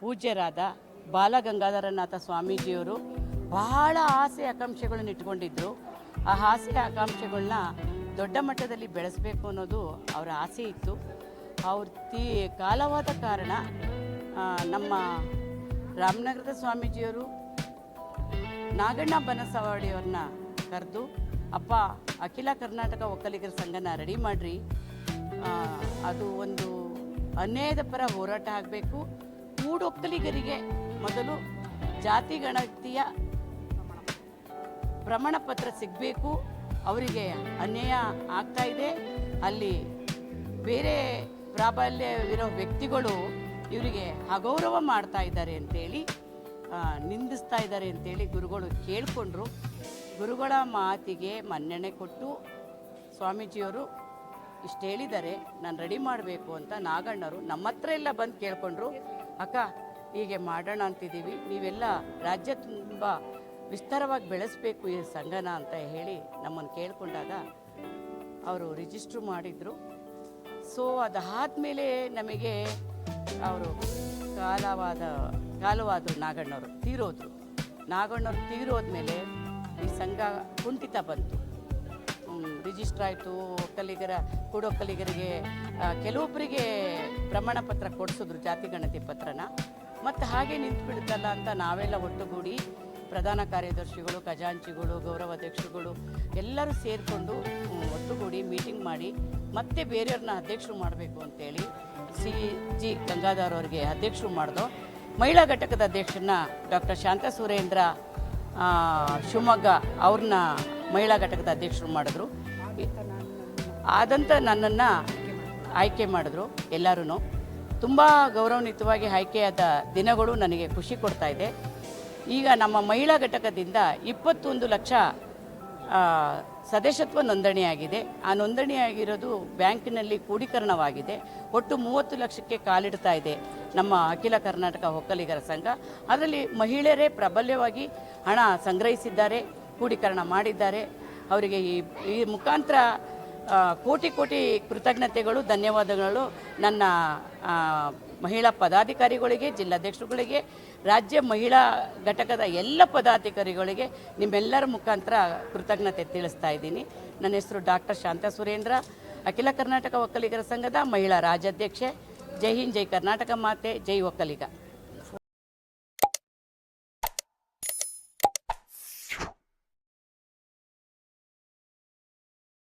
ಪೂಜ್ಯರಾದ ಬಾಲಗಂಗಾಧರನಾಥ ಸ್ವಾಮೀಜಿಯವರು ಬಹಳ ಆಸೆ ಆಕಾಂಕ್ಷೆಗಳನ್ನ ಇಟ್ಕೊಂಡಿದ್ದರು ಆ ಆಸೆ ಆಕಾಂಕ್ಷೆಗಳನ್ನ ದೊಡ್ಡ ಮಟ್ಟದಲ್ಲಿ ಬೆಳೆಸಬೇಕು ಅನ್ನೋದು ಅವರ ಆಸೆ ಇತ್ತು. ಅವ್ರ ತೀ ಕಾಲವಾದ ಕಾರಣ ನಮ್ಮ ರಾಮನಗರದ ಸ್ವಾಮೀಜಿಯವರು ನಾಗಣ್ಣ ಬನಸವಾಡಿಯವ್ರನ್ನ ಕರೆದು, ಅಪ್ಪ, ಅಖಿಲ ಕರ್ನಾಟಕ ಒಕ್ಕಲಿಗರ ಸಂಘನ ರೆಡಿ ಮಾಡಿರಿ. ಅದು ಒಂದು ಅನ್ಯಾಯದ ಪರ ಹೋರಾಟ ಆಗಬೇಕು. ಕೂಡೊಕ್ಕಲಿಗರಿಗೆ ಮೊದಲು ಜಾತಿ ಗಣತಿಯ ಪ್ರಮಾಣ ಪತ್ರ ಸಿಗಬೇಕು. ಅವರಿಗೆ ಅನ್ಯಾಯ ಆಗ್ತಾ ಇದೆ. ಅಲ್ಲಿ ಬೇರೆ ಪ್ರಾಬಲ್ಯವಿರೋ ವ್ಯಕ್ತಿಗಳು ಇವರಿಗೆ ಅಗೌರವ ಮಾಡ್ತಾ ಇದ್ದಾರೆ ಅಂತೇಳಿ ನಿಂದಿಸ್ತಾ ಇದ್ದಾರೆ ಅಂತೇಳಿ ಗುರುಗಳು ಕೇಳಿಕೊಂಡ್ರು. ಗುರುಗಳ ಮಾತಿಗೆ ಮನ್ನಣೆ ಕೊಟ್ಟು ಸ್ವಾಮೀಜಿಯವರು ಇಷ್ಟು ಹೇಳಿದ್ದಾರೆ, ನಾನು ರೆಡಿ ಮಾಡಬೇಕು ಅಂತ ನಾಗಣ್ಣರು ನಮ್ಮ ಹತ್ರ ಎಲ್ಲ ಬಂದು ಕೇಳ್ಕೊಂಡ್ರು, ಅಕ್ಕ, ಹೀಗೆ ಮಾಡೋಣ ಅಂತಿದ್ದೀವಿ, ನೀವೆಲ್ಲ ರಾಜ್ಯ ತುಂಬ ವಿಸ್ತಾರವಾಗಿ ಬೆಳೆಸಬೇಕು ಈ ಸಂಘನ ಅಂತ ಹೇಳಿ ನಮ್ಮನ್ನು ಕೇಳಿಕೊಂಡಾಗ ಅವರು ರಿಜಿಸ್ಟ್ರು ಮಾಡಿದರು. ಸೊ ಅದಾದಮೇಲೆ ನಮಗೆ ಅವರು ಕಾಲವಾದ, ಕಾಲವಾದರು ನಾಗಣ್ಣವರು ತೀರೋದ್ರು. ನಾಗಣ್ಣವ್ರು ತೀರೋದ್ಮೇಲೆ ಈ ಸಂಘ ಕುಂಠಿತ ಬಂತು. ರಿಜಿಸ್ಟರ್ ಆಯಿತು, ಒಕ್ಕಲಿಗರ, ಕೂಡೊಕ್ಕಲಿಗರಿಗೆ ಕೆಲವೊಬ್ಬರಿಗೆ ಪ್ರಮಾಣ ಪತ್ರ ಕೊಡಿಸಿದ್ರು ಜಾತಿ ಗಣತಿ ಪತ್ರನ. ಮತ್ತು ಹಾಗೆ ನಿಂತುಬಿಡುತ್ತಲ್ಲ ಅಂತ ನಾವೆಲ್ಲ ಒಟ್ಟುಗೂಡಿ ಪ್ರಧಾನ ಕಾರ್ಯದರ್ಶಿಗಳು, ಖಜಾಂಚಿಗಳು ಗೌರವಾಧ್ಯಕ್ಷಗಳು ಎಲ್ಲರೂ ಸೇರಿಕೊಂಡು ಒಟ್ಟುಗೂಡಿ ಮೀಟಿಂಗ್ ಮಾಡಿ ಮತ್ತೆ ಬೇರೆಯವ್ರನ್ನ ಅಧ್ಯಕ್ಷರು ಮಾಡಬೇಕು ಅಂತೇಳಿ ಸಿ ಜಿ ಗಂಗಾಧರ್ ಅವರಿಗೆ ಅಧ್ಯಕ್ಷರು ಮಾಡಿದೋ ಮಹಿಳಾ ಘಟಕದ ಅಧ್ಯಕ್ಷರನ್ನ ಡಾಕ್ಟರ್ ಶಾಂತ ಸುರೇಂದ್ರ ಶಿವಮೊಗ್ಗ ಅವ್ರನ್ನ ಮಹಿಳಾ ಘಟಕದ ಅಧ್ಯಕ್ಷರು ಮಾಡಿದ್ರು. ಆದಂಥ ನನ್ನನ್ನು ಆಯ್ಕೆ ಮಾಡಿದ್ರು ಎಲ್ಲರೂ ತುಂಬ ಗೌರವಾನ್ವಿತವಾಗಿ ಆಯ್ಕೆಯಾದ ದಿನಗಳು ನನಗೆ ಖುಷಿ ಕೊಡ್ತಾ ಇದೆ. ಈಗ ನಮ್ಮ ಮಹಿಳಾ ಘಟಕದಿಂದ ಇಪ್ಪತ್ತೊಂದು ಲಕ್ಷ ಸದಸ್ಯತ್ವ ನೋಂದಣಿಯಾಗಿದೆ. ಆ ನೋಂದಣಿಯಾಗಿರೋದು ಬ್ಯಾಂಕಿನಲ್ಲಿ ಕೂಡೀಕರಣವಾಗಿದೆ. ಒಟ್ಟು ಮೂವತ್ತು ಲಕ್ಷಕ್ಕೆ ಕಾಲಿಡ್ತಾ ಇದೆ. ನಮ್ಮ ಅಖಿಲ ಕರ್ನಾಟಕ ಒಕ್ಕಲಿಗರ ಸಂಘ. ಅದರಲ್ಲಿ ಮಹಿಳೆಯರೇ ಪ್ರಬಲ್ಯವಾಗಿ ಹಣ ಸಂಗ್ರಹಿಸಿದ್ದಾರೆ ಕೂಡೀಕರಣ ಮಾಡಿದ್ದಾರೆ. ಅವರಿಗೆ ಈ ಈ ಮುಖಾಂತರ ಕೋಟಿ ಕೋಟಿ ಕೃತಜ್ಞತೆಗಳು, ಧನ್ಯವಾದಗಳು ನನ್ನ ಮಹಿಳಾ ಪದಾಧಿಕಾರಿಗಳಿಗೆ, ಜಿಲ್ಲಾಧ್ಯಕ್ಷರುಗಳಿಗೆ, ರಾಜ್ಯ ಮಹಿಳಾ ಘಟಕದ ಎಲ್ಲ ಪದಾಧಿಕಾರಿಗಳಿಗೆ ನಿಮ್ಮೆಲ್ಲರ ಮುಖಾಂತರ ಕೃತಜ್ಞತೆ ತಿಳಿಸ್ತಾ ಇದ್ದೀನಿ. ನನ್ನ ಹೆಸರು ಡಾಕ್ಟರ್ ಶಾಂತ ಸುರೇಂದ್ರ, ಅಖಿಲ ಕರ್ನಾಟಕ ಒಕ್ಕಲಿಗರ ಸಂಘದ ಮಹಿಳಾ ರಾಜ್ಯಾಧ್ಯಕ್ಷೆ. ಜೈ ಹಿಂದ್ ಜೈ ಕರ್ನಾಟಕ ಮಾತೆ ಜೈ ಒಕ್ಕಲಿಗ.